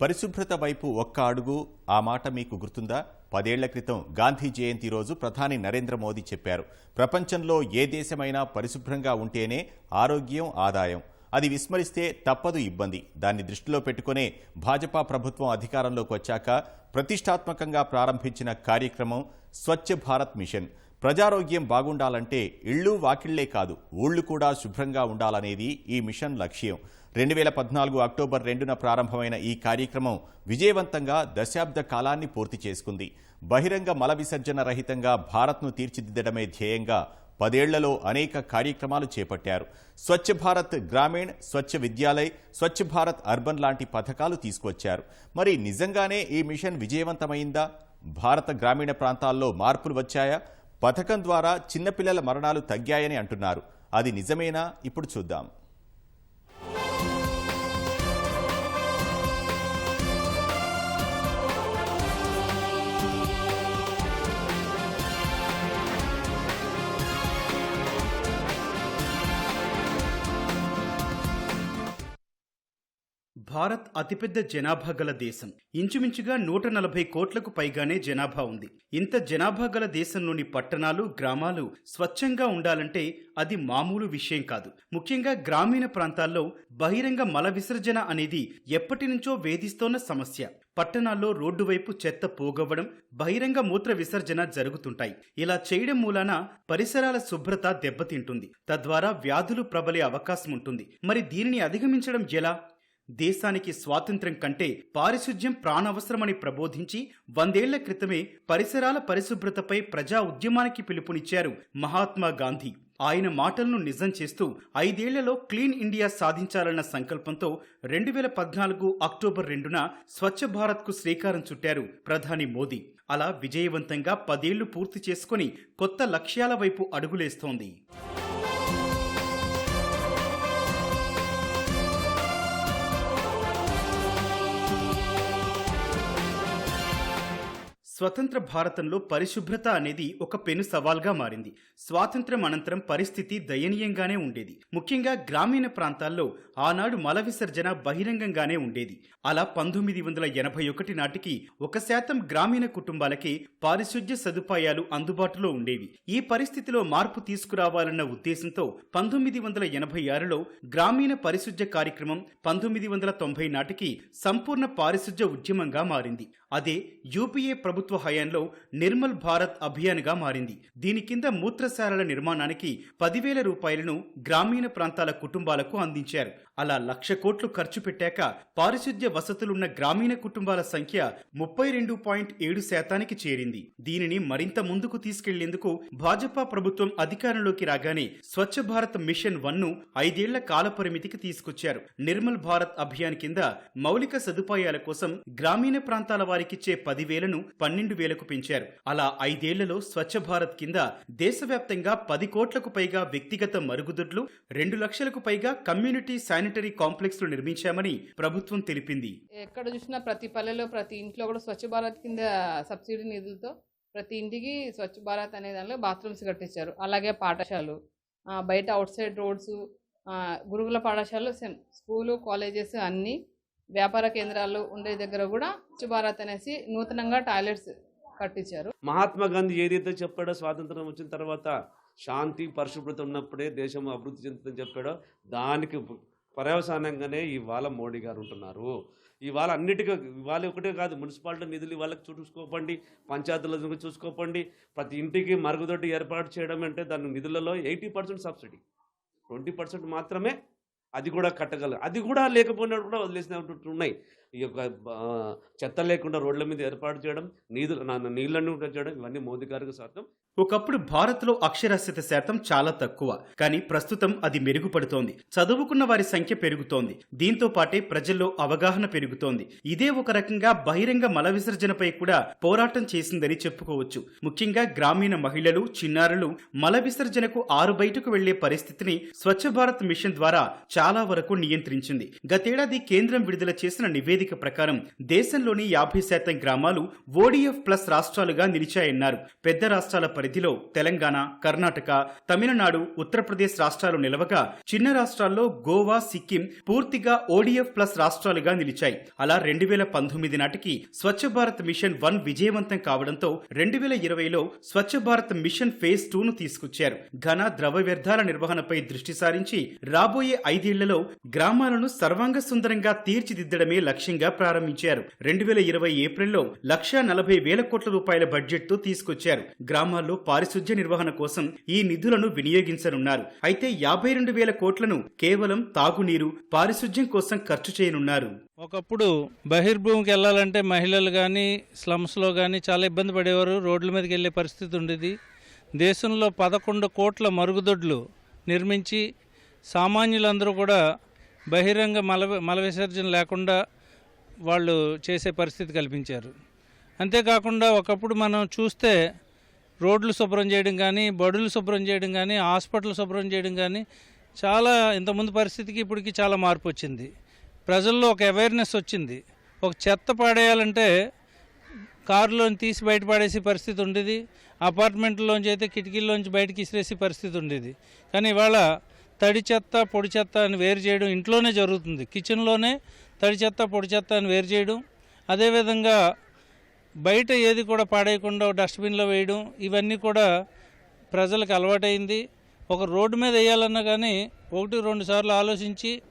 పరిశుభ్రత వైపు ఒక్క అడుగు ఆ మాట మీకు గుర్తుందా? పదేళ్ళ క్రితం గాంధీ జయంతి రోజు ప్రధాని నరేంద్ర మోదీ చెప్పారు ప్రపంచంలో ఏ దేశమైనా పరిశుభ్రంగా ఉంటేనే ఆరోగ్యం ఆదాయం. అది విస్మరిస్తే తప్పదు ఇబ్బంది. దాన్ని దృష్టిలో పెట్టుకునే భాజపా ప్రభుత్వం అధికారంలోకి వచ్చాక ప్రతిష్టాత్మకంగా ప్రారంభించిన కార్యక్రమం స్వచ్ఛ భారత్ మిషన్. ప్రజారోగ్యం బాగుండాలంటే ఇళ్ళు వాకిళ్ళే కాదు ఊళ్ళు కూడా శుభ్రంగా ఉండాలనేది ఈ మిషన్ లక్ష్యం. రెండు వేల పద్నాలుగు అక్టోబర్ రెండున ప్రారంభమైన ఈ కార్యక్రమం విజయవంతంగా దశాబ్ద కాలాన్ని పూర్తి చేసుకుంది. బహిరంగ మల విసర్జన రహితంగా భారత్ను తీర్చిదిద్దడమే ధ్యేయంగా పదేళ్ళలో అనేక కార్యక్రమాలు చేపట్టారు. స్వచ్ఛ భారత్ గ్రామీణ్ స్వచ్ఛ విద్యాలయ్ స్వచ్ఛ భారత్ అర్బన్ లాంటి పథకాలు తీసుకొచ్చారు. మరి నిజంగానే ఈ మిషన్ విజయవంతమైందా? భారత గ్రామీణ ప్రాంతాల్లో మార్పులు వచ్చాయా? పథకం ద్వారా చిన్నపిల్లల మరణాలు తగ్గాయని అంటున్నారు. అది నిజమేనా? ఇప్పుడు చూద్దాం. భారత్ అతిపెద్ద జనాభా గల దేశం. ఇంచుమించుగా నూట నలభై కోట్లకు పైగానే జనాభా ఉంది. ఇంత జనాభా గల దేశంలోని పట్టణాలు గ్రామాలు స్వచ్ఛంగా ఉండాలంటే అది మామూలు విషయం కాదు. ముఖ్యంగా గ్రామీణ ప్రాంతాల్లో బహిరంగ మల విసర్జన అనేది ఎప్పటి నుంచో వేధిస్తోన్న సమస్య. పట్టణాల్లో రోడ్డు వైపు చెత్త పోగవ్వడం బహిరంగ మూత్ర విసర్జన జరుగుతుంటాయి. ఇలా చేయడం మూలాన పరిసరాల శుభ్రత దెబ్బతింటుంది. తద్వారా వ్యాధులు ప్రబలే అవకాశం ఉంటుంది. మరి దీనిని అధిగమించడం ఎలా? దేశానికి స్వాతంత్ర్యం కంటే పారిశుధ్యం ప్రాణవసరమని ప్రబోధించి వందేళ్ళ క్రితమే పరిసరాల పరిశుభ్రతపై ప్రజా ఉద్యమానికి పిలుపునిచ్చారు మహాత్మా గాంధీ. ఆయన మాటలను నిజం చేస్తూ ఐదేళ్ళలో క్లీన్ ఇండియా సాధించాలన్న సంకల్పంతో రెండు వేల పద్నాలుగు అక్టోబర్ రెండున స్వచ్ఛ భారత్కు శ్రీకారం చుట్టారు ప్రధాని మోదీ. అలా విజయవంతంగా పదేళ్ళు పూర్తి చేసుకుని కొత్త లక్ష్యాల వైపు అడుగులేస్తోంది. స్వతంత్ర భారతంలో పరిశుభ్రత అనేది ఒక పెను సవాల్గా మారింది. స్వాతంత్ర్యం అనంతరం పరిస్థితి దయనీయంగానే ఉండేది. ముఖ్యంగా గ్రామీణ ప్రాంతాల్లో ఆనాడు మల విసర్జన బహిరంగంగానే ఉండేది. అలా పంతొమ్మిది వందల ఎనభై ఒకటి నాటికి ఒక శాతం గ్రామీణ కుటుంబాలకి పారిశుధ్య సదుపాయాలు అందుబాటులో ఉండేవి. ఈ పరిస్థితిలో మార్పు తీసుకురావాలన్న ఉద్దేశంతో పంతొమ్మిది వందల ఎనభై ఆరులో గ్రామీణ పరిశుధ్య కార్యక్రమం పంతొమ్మిది వందల తొంభై నాటికి సంపూర్ణ పారిశుధ్య ఉద్యమంగా మారింది. అదే యూపీఏ ప్రభుత్వ హయాంలో నిర్మల్ భారత్ అభియాన్గా మారింది. దీని కింద మూత్రశాలల నిర్మాణానికి పదివేల రూపాయలను గ్రామీణ ప్రాంతాల కుటుంబాలకు అందించారు. అలా లక్ష కోట్లు ఖర్చు పెట్టాక పారిశుధ్య వసతులున్న గ్రామీణ కుటుంబాల సంఖ్య ముప్పై రెండు పాయింట్ ఏడు శాతానికి చేరింది. దీనిని మరింత ముందుకు తీసుకెళ్ళేందుకు భాజపా ప్రభుత్వం అధికారంలోకి రాగానే స్వచ్ఛ భారత్ మిషన్ వన్ను ఐదేళ్ళ కాలపరిమితికి తీసుకొచ్చారు. నిర్మల్ భారత్ అభియాన్ కింద మౌలిక సదుపాయాల కోసం గ్రామీణ ప్రాంతాల వారికిచ్చే పదివేలను పన్నెండు వేలకు పెంచారు. అలా ఐదేళ్ళలో స్వచ్ఛ భారత్ కింద దేశవ్యాప్తంగా పది కోట్లకు పైగా వ్యక్తిగత మరుగుదొడ్లు రెండు లక్షలకు పైగా కమ్యూనిటీ శానిటరీ కాంప్లెక్స్లు నిర్మించామని ప్రభుత్వం తెలిపింది. ఎక్కడ చూసినా ప్రతి పల్లెలో ప్రతి ఇంట్లో కూడా స్వచ్ఛ భారత్ కింద సబ్సిడీ నిధులతో ప్రతి ఇంటికి స్వచ్ఛ భారత్ అనే దానిలో బాత్రూమ్స్ కట్టించారు. అలాగే పాఠశాలలు ఆ, బయట అవుట్ సైడ్ రోడ్స్ గురుకుల పాఠశాలలు సేమ్ స్కూలు కాలేజెస్ అన్నీ వ్యాపార కేంద్రాలు ఉండే దగ్గర కూడా స్వచ్ఛ భారత్ అనేసి నూతనంగా టాయిలెట్స్ కట్టించారు. మహాత్మా గాంధీ ఏదైతే చెప్పాడో స్వాతంత్రం వచ్చిన తర్వాత శాంతి పరిశుభ్రత ఉన్నప్పుడే దేశం అభివృద్ధి చెందుతుందని చెప్పాడో దానికి పర్యవసానంగానే ఇవాళ మోడీ గారు ఉంటున్నారు ఇవాళ అన్నిటికీ ఇవాళ ఒకటే కాదు మున్సిపాలిటీ నిధులు వాళ్ళకి చూసుకోపండి పంచాయతీల చూసుకోపండి ప్రతి ఇంటికి మరుగుదొడ్డి ఏర్పాటు చేయడం అంటే దాని నిధులలో eighty percent subsidy. Twenty percent మాత్రమే అది కూడా కట్టగలరు అది కూడా లేకపోయినట్టు కూడా వదిలేసినట్టు ఉన్నాయి ఈ యొక్క చెత్త లేకుండా రోడ్ల మీద ఏర్పాటు చేయడం నీళ్ళు నీళ్ళను చేయడం ఇవన్నీ మోదీ గారికి శాతం ఒకప్పుడు భారత్లో అక్షరాస్యత శాతం చాలా తక్కువ. కానీ ప్రస్తుతం అది మెరుగుపడుతోంది. చదువుకున్న వారి సంఖ్య పెరుగుతోంది. దీంతో పాటే ప్రజల్లో అవగాహన పెరుగుతోంది. ఇదే ఒక రకంగా బహిరంగ మల విసర్జనపై కూడా పోరాటం చేసిందని చెప్పుకోవచ్చు. ముఖ్యంగా గ్రామీణ మహిళలు చిన్నారులు మల విసర్జనకు ఆరు బయటకు వెళ్ళే పరిస్థితిని స్వచ్ఛ భారత్ మిషన్ ద్వారా చాలా వరకు నియంత్రించింది. గతేడాది కేంద్రం విడుదల చేసిన నివేదిక నివేదిక ప్రకారం దేశంలోని యాభై శాతం గ్రామాలు ఓడిఎఫ్ ప్లస్ రాష్ట్రాలుగా నిలిచాయన్నారు. పెద్ద రాష్ట్రాల పరిధిలో తెలంగాణ కర్ణాటక తమిళనాడు ఉత్తరప్రదేశ్ రాష్ట్రాలు నిలవగా చిన్న రాష్ట్రాల్లో గోవా సిక్కిం పూర్తిగా ఓడిఎఫ్ ప్లస్ రాష్ట్రాలుగా నిలిచాయి. అలా రెండు వేల పంతొమ్మిది నాటికి స్వచ్ఛ భారత్ మిషన్ వన్ విజయవంతం కావడంతో రెండు వేల ఇరవైలో Swachh Bharat mission phase two ను తీసుకొచ్చారు. ఘన ద్రవ వ్యర్థాల నిర్వహణపై దృష్టి సారించి రాబోయే ఐదేళ్ళలో గ్రామాలను సర్వాంగ సుందరంగా తీర్చిదిద్దడమే లక్ష్యంగా ప్రారంభించారు. రెండు వేల ఇరవై ఏప్రిల్లో లక్షా నలభై వేల కోట్ల రూపాయల బడ్జెట్తో తీసుకొచ్చారు. గ్రామాల్లో పారిశుధ్య నిర్వహణ కోసం ఈ నిధులను వినియోగించనున్నారు. అయితే యాభై రెండు వేల కోట్లను కేవలం తాగునీరు పారిశుధ్యం కోసం ఖర్చు చేయనున్నారు. ఒకప్పుడు బహిర్భూమికి వెళ్ళాలంటే మహిళలు కానీ స్లమ్స్లో కానీ చాలా ఇబ్బంది పడేవారు. రోడ్ల మీదకి వెళ్ళే పరిస్థితి ఉండేది. దేశంలో పదకొండు కోట్ల మరుగుదొడ్లు నిర్మించి సామాన్యులందరూ కూడా బహిరంగ మల మల విసర్జన లేకుండా వాళ్ళు చేసే పరిస్థితి కల్పించారు. అంతేకాకుండా ఒకప్పుడు మనం చూస్తే రోడ్లు శుభ్రం చేయడం కానీ బడులు శుభ్రం చేయడం కానీ హాస్పిటల్ శుభ్రం చేయడం కానీ చాలా ఇంతకుముందు పరిస్థితికి ఇప్పటికి చాలా మార్పు వచ్చింది. ప్రజల్లో ఒక అవేర్నెస్ వచ్చింది. ఒక చెత్త పాడేయాలంటే కారులోని తీసి బయట పడేసే పరిస్థితి ఉండేది. అపార్ట్మెంట్లోంచి అయితే కిటికీల్లోంచి బయటకి ఇసిరేసే పరిస్థితి ఉండేది. కానీ ఇవాళ తడి చెత్త పొడి చెత్త అని వేరు చేయడం ఇంట్లోనే జరుగుతుంది. కిచెన్లోనే తడి చెత్త పొడి చెత్త అని వేరు చేయడం. అదేవిధంగా బయట ఏది కూడా పాడేయకుండా డస్ట్బిన్లో వేయడం. ఇవన్నీ కూడా ప్రజలకు అలవాటైంది. ఒక రోడ్డు మీద వేయాలన్నా కానీ ఒకటి రెండు సార్లు ఆలోచించి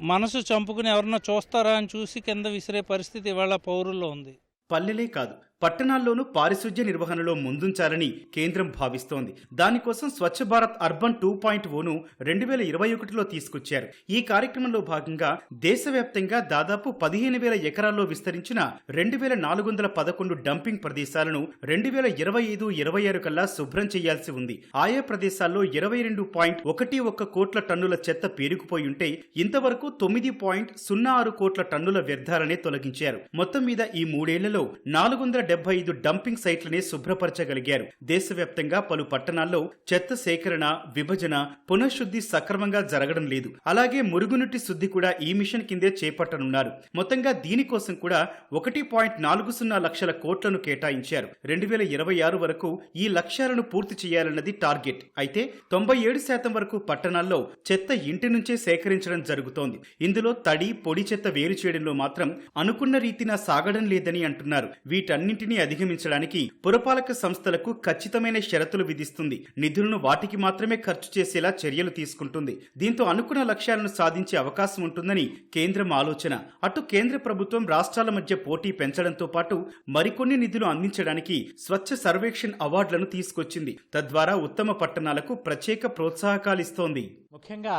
మనసు చంపుకుని ఎవరన్నా చూస్తారా అని చూసి కింద విసిరే పరిస్థితి ఇవాళ పౌరుల్లో ఉంది. పల్లెలే కాదు. పట్టణాల్లోనూ పారిశుధ్య నిర్వహణలో ముందుంచాలని కేంద్రం భావిస్తోంది. దానికోసం Swachh Bharat urban two point own రెండు వేల ఇరవై ఒకటిలో తీసుకొచ్చారు. ఈ కార్యక్రమంలో భాగంగా దేశవ్యాప్తంగా దాదాపు పదిహేను వేల ఎకరాల్లో విస్తరించిన రెండు వేల నాలుగు వందల పదకొండు డంపింగ్ ప్రదేశాలను రెండు వేల ఇరవై ఐదు ఇరవై ఆరు కల్లా శుభ్రం చేయాల్సి ఉంది. ఆయా ప్రదేశాల్లో ఇరవై రెండు పాయింట్ ఒకటి ఒక్క కోట్ల టన్నుల చెత్త పేరుకుపోయి ఉంటే ఇంతవరకు తొమ్మిది పాయింట్ సున్నా ఆరు కోట్ల టన్నుల వ్యర్థాలనే తొలగించారు. మొత్తం మీద ఈ మూడేళ్ళలో నాలుగు వందల డెబ్బై ఐదు డంపింగ్ సైట్లనే శుభ్రపరచగలిగారు. దేశవ్యాప్తంగా పలు పట్టణాల్లో చెత్త సేకరణ విభజన పునఃశుద్ధి సక్రమంగా జరగడం లేదు. అలాగే మురుగునీటి శుద్ధి కూడా ఈ మిషన్ కిందే చేపట్టనున్నారు. మొత్తంగా దీనికోసం కూడా ఒకటి పాయింట్ నాలుగు సున్నా లక్షల కోట్లను కేటాయించారు. రెండు వేల ఇరవై ఆరు వరకు ఈ లక్ష్యాలను పూర్తి చేయాలన్నది టార్గెట్. అయితే తొంభై ఏడు శాతం వరకు పట్టణాల్లో చెత్త ఇంటి నుంచే సేకరించడం జరుగుతోంది. ఇందులో తడి పొడి చెత్త వేరు చేయడంలో మాత్రం అనుకున్న రీతిన సాగడం లేదని అంటున్నారు. వీటన్ని వీటన్నింటినీ అధిగమించడానికి పురపాలక సంస్థలకు ఖచ్చితమైన షరతులు విధిస్తుంది. నిధులను వాటికి మాత్రమే ఖర్చు చేసేలా చర్యలు తీసుకుంటుంది. దీంతో అనుకున్న లక్ష్యాలను సాధించే అవకాశం ఉంటుందని కేంద్రం ఆలోచన. అటు కేంద్ర ప్రభుత్వం రాష్ట్రాల మధ్య పోటీ పెంచడంతో పాటు మరికొన్ని నిధులు అందించడానికి స్వచ్ఛ సర్వేక్షణ్ అవార్డులను తీసుకొచ్చింది. తద్వారా ఉత్తమ పట్టణాలకు ప్రత్యేక ప్రోత్సాహకాలిస్తోంది. ముఖ్యంగా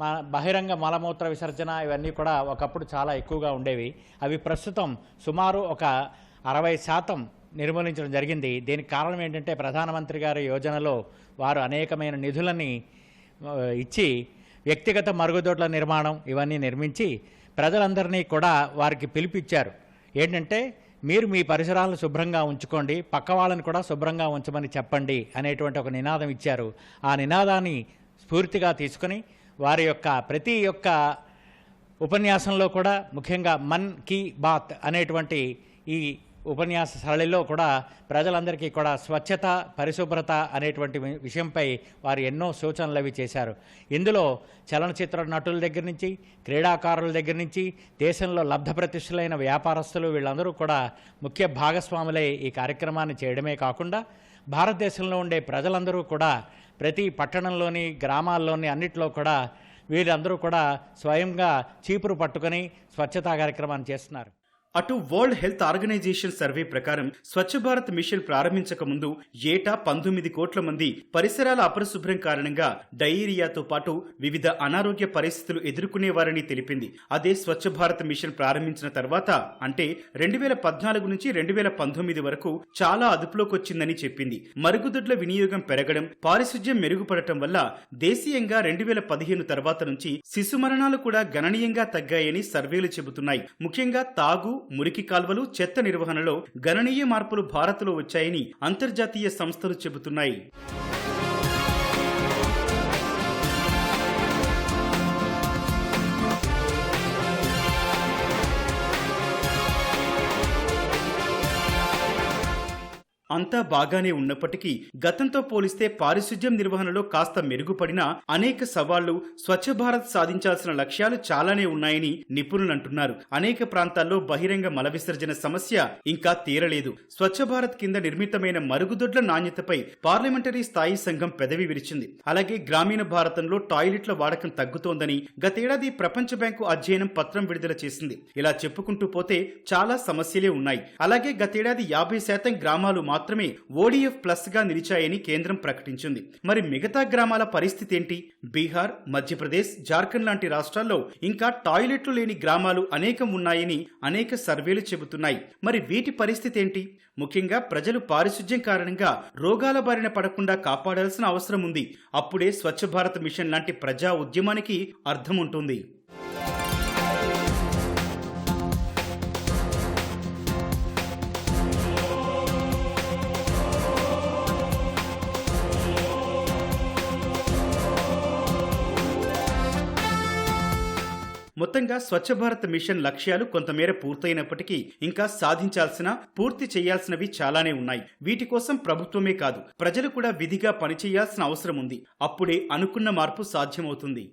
మా బహిరంగ మలమూత్ర విసర్జన ఇవన్నీ కూడా ఒకప్పుడు చాలా ఎక్కువగా ఉండేవి. అవి ప్రస్తుతం సుమారు ఒక అరవై శాతం నిర్మూలించడం జరిగింది. దీనికి కారణం ఏంటంటే ప్రధానమంత్రి గారి యోజనలో వారు అనేకమైన నిధులని ఇచ్చి వ్యక్తిగత మరుగుదొడ్ల నిర్మాణం ఇవన్నీ నిర్మించి ప్రజలందరినీ కూడా వారికి పిలిపిచ్చారు. ఏంటంటే మీరు మీ పరిసరాలను శుభ్రంగా ఉంచుకోండి పక్క వాళ్ళని కూడా శుభ్రంగా ఉంచమని చెప్పండి అనేటువంటి ఒక నినాదం ఇచ్చారు. ఆ నినాదాన్ని స్ఫూర్తిగా తీసుకొని వారి యొక్క ప్రతి యొక్క ఉపన్యాసంలో కూడా ముఖ్యంగా మన్ కీ బాత్ అనేటువంటి ఈ ఉపన్యాస సరళిలో కూడా ప్రజలందరికీ కూడా స్వచ్ఛత పరిశుభ్రత అనేటువంటి వి- విషయంపై వారు ఎన్నో సూచనలు అవి చేశారు. ఇందులో చలనచిత్ర నటుల దగ్గర నుంచి క్రీడాకారుల దగ్గర నుంచి దేశంలో లబ్ధప్రతిష్ఠులైన వ్యాపారస్తులు వీళ్ళందరూ కూడా ముఖ్య భాగస్వాములై ఈ కార్యక్రమాన్ని చేయడమే కాకుండా భారతదేశంలో ఉండే ప్రజలందరూ కూడా ప్రతి పట్టణంలోని గ్రామాల్లోని అన్నిట్లో కూడా వీరందరూ కూడా స్వయంగా చీపురు పట్టుకొని స్వచ్ఛతా కార్యక్రమాన్ని చేస్తున్నారు. అటు వరల్డ్ హెల్త్ ఆర్గనైజేషన్ సర్వే ప్రకారం స్వచ్ఛ భారత్ మిషన్ ప్రారంభించక ముందు ఏటా పంతొమ్మిది కోట్ల మంది పరిసరాల అపరిశుభ్రం కారణంగా డయేరియాతో పాటు వివిధ అనారోగ్య పరిస్థితులు ఎదుర్కొనేవారని తెలిపింది. అదే స్వచ్ఛ భారత్ మిషన్ ప్రారంభించిన తర్వాత అంటే రెండు వేల పద్నాలుగు నుంచి రెండు వేల పంతొమ్మిది వరకు చాలా అదుపులోకి వచ్చిందని చెప్పింది. మరుగుదొడ్ల వినియోగం పెరగడం పారిశుధ్యం మెరుగుపడటం వల్ల దేశీయంగా రెండు వేల పదిహేను తర్వాత నుంచి శిశు మరణాలు కూడా గణనీయంగా తగ్గాయని సర్వేలు చెబుతున్నాయి. ముఖ్యంగా తాగు మురికి కాల్వలు చెత్త నిర్వహణలో గణనీయ మార్పులు భారత్లో వచ్చాయని అంతర్జాతీయ సంస్థలు చెబుతున్నాయి. అంతా బాగానే ఉన్నప్పటికీ గతంతో పోలిస్తే పారిశుధ్యం నిర్వహణలో కాస్త మెరుగుపడినా అనేక సవాళ్ళు స్వచ్ఛ భారత్ సాధించాల్సిన లక్ష్యాలు చాలానే ఉన్నాయని నిపుణులు అంటున్నారు. అనేక ప్రాంతాల్లో బహిరంగ మల విసర్జన సమస్య ఇంకా తీరలేదు. స్వచ్ఛ భారత్ కింద నిర్మితమైన మరుగుదొడ్ల నాణ్యతపై పార్లమెంటరీ స్థాయి సంఘం పెదవి విరిచింది. అలాగే గ్రామీణ భారతంలో టాయిలెట్ల వాడకం తగ్గుతోందని గతేడాది ప్రపంచ బ్యాంకు అధ్యయనం పత్రం విడుదల చేసింది. ఇలా చెప్పుకుంటూ పోతే చాలా సమస్యలే ఉన్నాయి. అలాగే గతేడాది యాభై శాతం గ్రామాలు మాత్రం మాత్రమే ఓడిఎఫ్ ప్లస్గా నిలిచాయని కేంద్రం ప్రకటించింది. మరి మిగతా గ్రామాల పరిస్థితి ఏంటి? బీహార్ మధ్యప్రదేశ్ జార్ఖండ్ లాంటి రాష్ట్రాల్లో ఇంకా టాయిలెట్లు లేని గ్రామాలు అనేకం ఉన్నాయని అనేక సర్వేలు చెబుతున్నాయి. మరి వీటి పరిస్థితి ఏంటి? ముఖ్యంగా ప్రజలు పారిశుధ్యం కారణంగా రోగాల బారిన పడకుండా కాపాడాల్సిన అవసరం ఉంది. అప్పుడే స్వచ్ఛ భారత్ మిషన్ లాంటి ప్రజా ఉద్యమానికి అర్థం ఉంటుంది మొత్తంగా స్వచ్ఛ భారత్ మిషన్ లక్ష్యాలు కొంతమేర పూర్తయినప్పటికీ ఇంకా సాధించాల్సిన పూర్తి చేయాల్సినవి చాలానే ఉన్నాయి. వీటి కోసం ప్రభుత్వమే కాదు ప్రజలు కూడా విధిగా పనిచేయాల్సిన అవసరం ఉంది. అప్పుడే అనుకున్న మార్పు సాధ్యమవుతుంది.